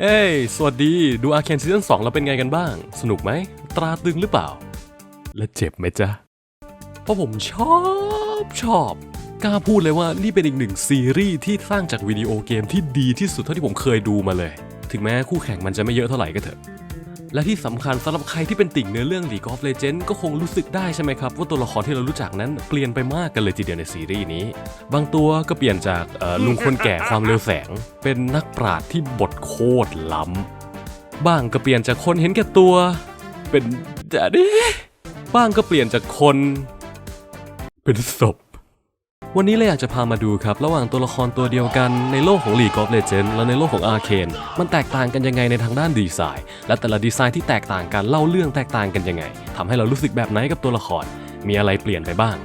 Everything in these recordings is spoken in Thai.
เอ้ยสวัสดี ดูอาเคนซีซั่น2แล้วเป็นไงกันบ้าง สนุกไหม ตราตรึงหรือเปล่า และเจ็บไหมจ๊ะ เพราะผมชอบชอบ กล้าพูดเลยว่านี่เป็นอีกหนึ่งซีรีส์ที่สร้างจากวิดีโอเกมที่ดีที่สุดเท่าที่ผมเคยดูมาเลย ถึงแม้คู่แข่งมันจะไม่เยอะเท่าไหร่ก็เถอะ และที่สำคัญสำหรับใครที่เป็นติ่งเนื้อเรื่อง League of Legends ก็คงรู้สึกได้ใช่ไหมครับ ว่าตัวละครที่เรารู้จักนั้นเปลี่ยนไปมากกันเลยทีเดียวในซีรีส์นี้ บางตัวก็เปลี่ยนจากลุงคนแก่ความเร็วแสง เป็นนักปราชญ์ที่บทโคตรล้ำบ้างก็เปลี่ยนจากคนเห็นแก่ตัว เป็นดดดี้บ้างก็เปลี่ยนจากคน เป็นศพ วันนี้เลยอยากจะพามาดูครับ ระหว่างตัวละครตัวเดียวกันในโลกของ League of Legends และในโลกของ Arcane มันแตกต่างกันยังไงในทางด้านดีไซน์ และแต่ละดีไซน์ที่แตกต่างกันเล่าเรื่องแตกต่างกันยังไงทำให้เรารู้สึกแบบไหนกับตัวละคร มีอะไรเปลี่ยนไปบ้าง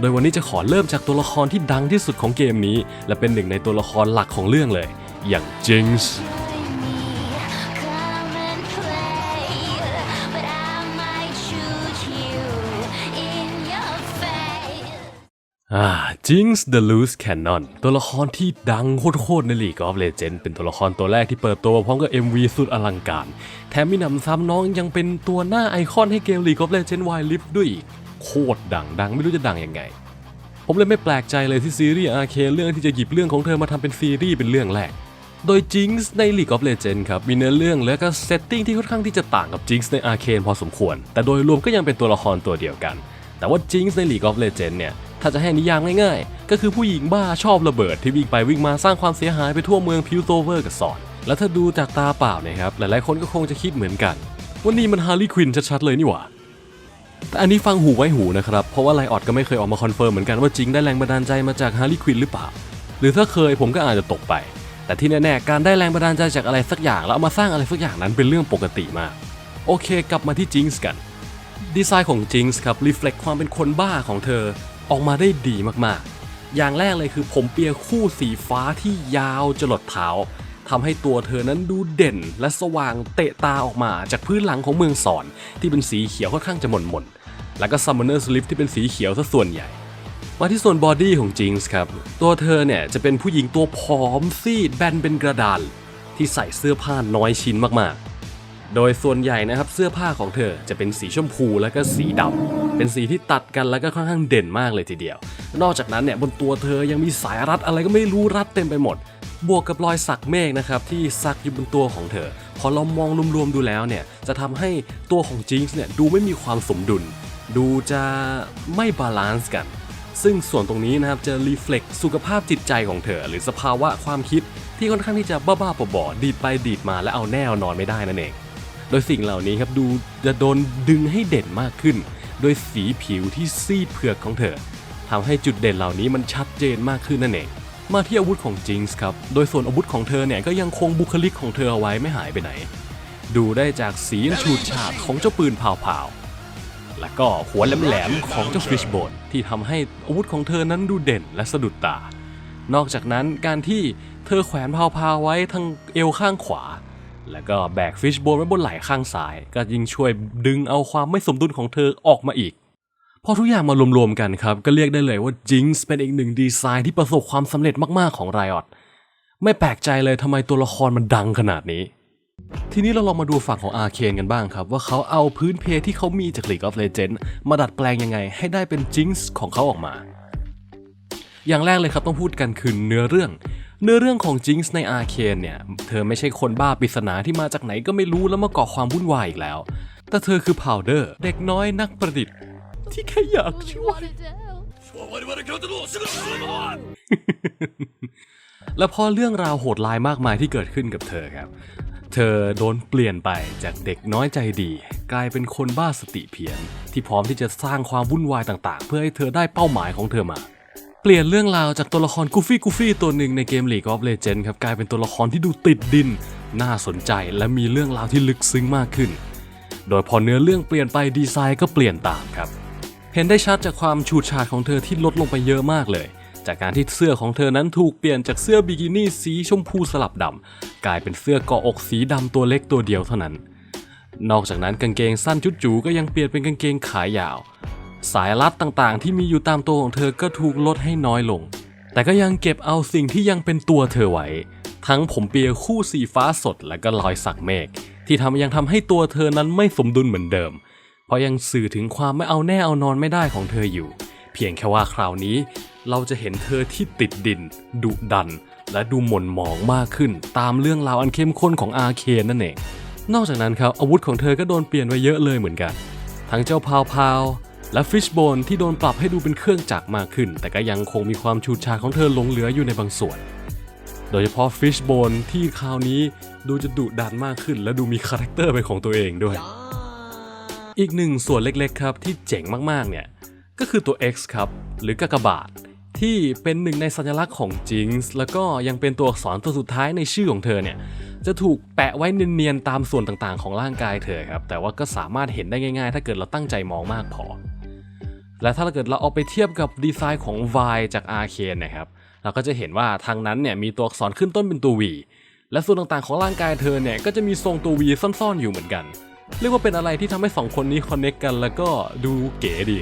โดยวันนี้จะขอเริ่มจากตัวละครที่ดังที่สุดของเกมนี้ และเป็นหนึ่งในตัวละครหลักของเรื่องเลย อย่าง Jinx Come อ่า Jinx the Loose Cannon ตัวละครที่ดังโคตรๆใน League of Legends เป็นตัวละครตัวแรกที่เปิดตัวพร้อมกับ MV สุดอลังการ แถมมีหนำซ้ำน้องยังเป็นตัวหน้าไอคอนให้เกม League of Legends Wild Rift ด้วยอีก โคตรดังดังไม่รู้จะดังยังไง ผมเลยไม่แปลกใจเลยที่ซีรีส์ Arcane เรื่องที่จะหยิบเรื่องของเธอมาทำเป็นซีรีส์เป็นเรื่องแรก โดย Jinx ใน League of Legends ครับมีเนื้อเรื่องและก็เซตติ้งที่ค่อนข้างที่จะต่างกับ Jinx ใน Arcane พอสมควร แต่โดยรวมก็ยังเป็นตัวละครตัวเดียวกัน แต่ว่า Jinx ใน League of Legends เนี่ย ถ้าจะให้นิยามง่ายๆ ก็คือผู้หญิงบ้าชอบระเบิดที่วิ่งไปวิ่งมาสร้างความเสียหายไปทั่วเมืองพิวโตเวอร์กับสอน และถ้าดูจากตาเปล่าเนะครับ หลายๆคนก็คงจะคิดเหมือนกันว่านี่มันฮาร์ลีควินชัดๆเลยนี่หว่าแต่อันนี้ฟังหูไว้หูนะครับ เพราะว่าไลออดก็ไม่เคยออกมาคอนเฟิร์มเหมือนกันว่าจริงได้แรงบันดาลใจมาจากฮาร์ลีควินหรือเปล่า หรือถ้าเคยผมก็อาจจะตกไป แต่ที่แน่ๆการได้แรงบันดาลใจจากอะไรสักอย่างแล้วเอามาสร้างอะไรสักอย่างนั้นเป็นเรื่องปกติมาก โอเค กลับมาที่จิงส์กัน ดีไซน์ของจิงส์ครับรีเฟล็กความเป็นคนบ้าของเธอ ออกมาได้ดีมากๆ อย่างแรกเลยคือผมเปียคู่สีฟ้าที่ยาวจรดเท้าทำให้ตัวเธอนั้นดูเด่นและสว่างเตะตาออกมาจากพื้นหลังของเมืองสอน ที่เป็นสีเขียวค่อนข้างจะหม่นๆแล้วก็ Summoner's Rift ที่เป็นสีเขียวซะส่วนใหญ่ มาที่ส่วนบอดี้ของจิงส์ครับ ตัวเธอเนี่ยจะเป็นผู้หญิงตัวผอมซีดแบนเป็นกระดาน ที่ใส่เสื้อผ้าน้อยชิ้นมากๆ โดยส่วนใหญ่นะครับเสื้อผ้าของเธอจะเป็นสีชมพูและก็สีดำเป็นสีที่ตัดกันแล้วก็ค่อนข้างเด่นมากเลยทีเดียว นอกจากนั้นเนี่ยบนตัวเธอยังมีสายรัดอะไรก็ไม่รู้รัดเต็มไปหมด บวกกับรอยสักเมฆนะครับที่สักอยู่บนตัวของเธอ พอเรามองรวมๆดูแล้วเนี่ยจะทำให้ตัวของจิงส์เนี่ยดูไม่มีความสมดุล ดูจะไม่บาลานซ์กัน ซึ่งส่วนตรงนี้นะครับจะรีเฟล็กสุขภาพจิตใจของเธอ หรือสภาวะความคิดที่ค่อนข้างที่จะบ้าๆบอๆดีดไปดีดมาและเอาแน่นอนไม่ได้นั่นเอง โดยสิ่งเหล่านี้ครับดูจะโดนดึงให้เด่นมากขึ้น โดยสีผิวที่ซีดเผือกของเธอทำให้จุดเด่นเหล่านี้มันชัดเจนมากขึ้นนั่นเองมาที่อาวุธของจิงส์ครับ โดยส่วนอาวุธของเธอเนี่ยก็ยังคงบุคลิกของเธอเอาไว้ไม่หายไปไหน ดูได้จากสีฉูดฉาดของเจ้าปืนเผาๆ และก็หัวแหลมๆของเจ้าฟิชโบนที่ทำให้อาวุธของเธอนั้นดูเด่นและสะดุดตา นอกจากนั้นการที่เธอแขวนพาวพาไว้ทางเอวข้างขวา แล้วก็แบกฟิชโบนไว้บนไหล่ข้างซ้าย ก็ยิ่งช่วยดึงเอาความไม่สมดุลของเธอออกมาอีก พอทุกอย่างมารวมๆกันครับ ก็เรียกได้เลยว่าจิงส์เป็นอีกหนึ่งดีไซน์ที่ประสบความสำเร็จมากๆของไรอ t ไม่แปลกใจเลยทำไมตัวละครมันดังขนาดนี้ ทีนี้เราลองมาดูฝั่งของอาเคนกันบ้างครับ ว่าเขาเอาพื้นเพที่เขามีจาก League of Legends มาดัดแปลงยังไง ให้ได้เป็นจิงส์ของเขาออกมา อย่างแรกเลยครับต้องพูดกันคือเนื้อเรื่อง เนื้อเรื่องของจิงส์ในอาเคนเนี่ย เธอไม่ใช่คนบ้าปริศนาที่มาจากไหนก็ไม่รู้แล้วมาก่อความวุ่นวายอีกแล้ว แต่เธอคือพาวเดอร์ เด็กน้อยนักประดิษฐ์ ที่แค่อยากช่วย และพอเรื่องราวโหดร้ายมากมายที่เกิดขึ้นกับเธอครับ เธอโดนเปลี่ยนไปจากเด็กน้อยใจดี กลายเป็นคนบ้าสติเพี้ยนที่พร้อมที่จะสร้างความวุ่นวายต่างๆ เพื่อให้เธอได้เป้าหมายของเธอมา เปลี่ยนเรื่องราวจากตัวละครกูฟี่กูฟี่ตัวหนึ่งในเกม League of Legends ครับกลายเป็นตัวละครที่ดูติดดิน น่าสนใจและมีเรื่องราวที่ลึกซึ้งมากขึ้น โดยพอเนื้อเรื่องเปลี่ยนไปดีไซน์ก็เปลี่ยนตามครับ เห็นได้ชัดจากความฉูดฉาดของเธอที่ลดลงไปเยอะมากเลย จากการที่เสื้อของเธอนั้นถูกเปลี่ยนจากเสื้อบิกินี่สีชมพูสลับดำกลายเป็นเสื้อเกาะอกสีดำตัวเล็กตัวเดียวเท่านั้น นอกจากนั้นกางเกงสั้นจุดจูก็ยังเปลี่ยนเป็นกางเกงขายาว สายรัดต่างๆ ที่มีอยู่ตามตัวของเธอก็ถูกลดให้น้อยลง แต่ก็ยังเก็บเอาสิ่งที่ยังเป็นตัวเธอไว้ ทั้งผมเปียคู่สีฟ้าสดและก็รอยสักเมฆที่ทำยังทำให้ตัวเธอนั้นไม่สมดุลเหมือนเดิม เพราะยังสื่อถึงความไม่เอาแน่เอานอนไม่ได้ของเธออยู่ เพียงแค่ว่าคราวนี้ เราจะเห็นเธอที่ติดดิน ดุดัน และดูหม่นหมองมากขึ้น ตามเรื่องราวอันเข้มข้นของอาเคนนั่นเอง นอกจากนั้นครับอาวุธของเธอก็โดนเปลี่ยนไปเยอะเลยเหมือนกัน ทั้งเจ้าพาวพาว และฟิชโบนที่โดนปรับให้ดูเป็นเครื่องจักรมากขึ้น แต่ก็ยังคงมีความชูดชาของเธอหลงเหลืออยู่ในบางส่วน โดยเฉพาะฟิชโบนที่คราวนี้ดูจะดุดันมากขึ้น และดูมีคาแรคเตอร์เป็นของตัวเองด้วย อีกหนึ่งส่วนเล็กๆครับที่เจ๋งมากๆเนี่ยก็คือตัว X ครับ หรือกากบาทที่เป็นหนึ่งในสัญลักษณ์ของจิงส์แล้วก็ยังเป็นตัวอักษรตัวสุดท้ายในชื่อของเธอเนี่ยจะถูกแปะไว้เนียนๆตามส่วนต่างๆ ของร่างกายเธอครับแต่ว่าก็สามารถเห็นได้ง่ายๆ ถ้าเกิดเราตั้งใจมองมากพอ และถ้าเกิดเราเอาไปเทียบกับดีไซน์ของ V จาก Arcane นะครับ เราก็จะเห็นว่าทางนั้นเนี่ยมีตัวอักษรขึ้นต้นเป็นตัว V และส่วนต่างๆของร่างกายเธอเนี่ยก็จะมีทรงตัว V ซ่อนๆอยู่เหมือนกัน เรียกว่าเป็นอะไรที่ทำให้สองคนนี้คอนเน c กกันแล้วก็ดูเก๋ดี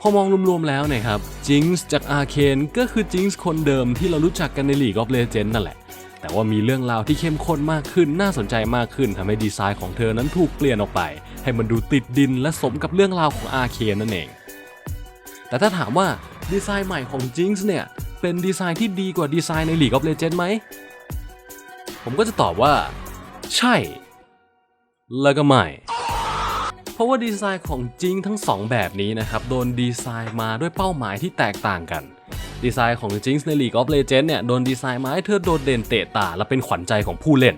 พอมองรวมๆแล้วนะครับจิงส์จากอาเคนก็คือจิงส์คนเดิมที่เรารู้จักกันใน League of Legends นั่นแหละ แต่ว่ามีเรื่องราวที่เข้มข้นมากขึ้นน่าสนใจมากขึ้นทำให้ดีไซน์ของเธอนั้นถูกเปลี่ยนออกไป ให้มันดูติดดินและสมกับเรื่องราวของอาเคนนั่นเอง แต่ถ้าถามว่าดีไซน์ใหม่ของจิงส์เนี่ยเป็นดีไซน์ที่ดีกว่าดีไซน์ใน League of Legends ไหม ผมก็จะตอบว่า ใช่ แล้วก็ไม่ เพราะว่าดีไซน์ของจิงทั้งสองแบบนี้นะครับ โดนดีไซน์มาด้วยเป้าหมายที่แตกต่างกัน ดีไซน์ของจิงใน League of Legends เนี่ยโดนดีไซน์มาให้เธอโดดเด่นเตะตาและเป็นขวัญใจของผู้เล่น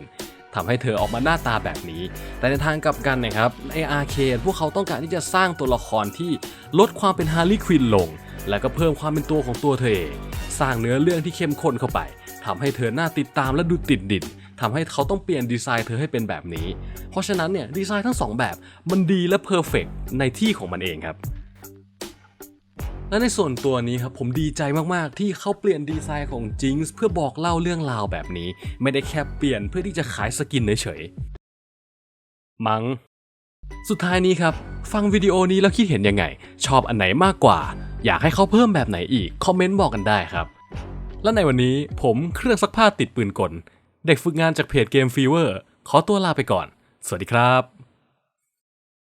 ทำให้เธอออกมาหน้าตาแบบนี้ แต่ในทางกลับกันนะครับในอาร์เคพวกเขาต้องการที่จะสร้างตัวละครที่ลดความเป็นฮาร์ลีควินลง และก็เพิ่มความเป็นตัวของตัวเธอเอง สร้างเนื้อเรื่องที่เข้มข้นเข้าไปทำให้เธอหน้าติดตามและดูติดดินทำให้เขาต้องเปลี่ยนดีไซน์เธอให้เป็นแบบนี้ เพราะฉะนั้นเนี่ยดีไซน์ทั้งสองแบบมันดีและเพอร์เฟกในที่ของมันเองครับ และในส่วนตัวนี้ครับผมดีใจมาก ๆ ที่เขาเปลี่ยนดีไซน์ของจิงส์เพื่อบอกเล่าเรื่องราวแบบนี้ ไม่ได้แค่เปลี่ยนเพื่อที่จะขายสกินเฉยๆมัง้งสุดท้ายนี้ครับ ฟังวิดีโอนี้แล้วคิดเห็นยังไง ชอบอันไหนมากกว่า อยากให้เขาเพิ่มแบบไหนอีก คอมเมนต์บอกกันได้ครับ และในวันนี้ผมเครื่องซักผ้าติดปืนกล เด็กฝึกงานจากเพจเกมฟีเวอร์ขอตัวลาไปก่อน สวัสดีครับ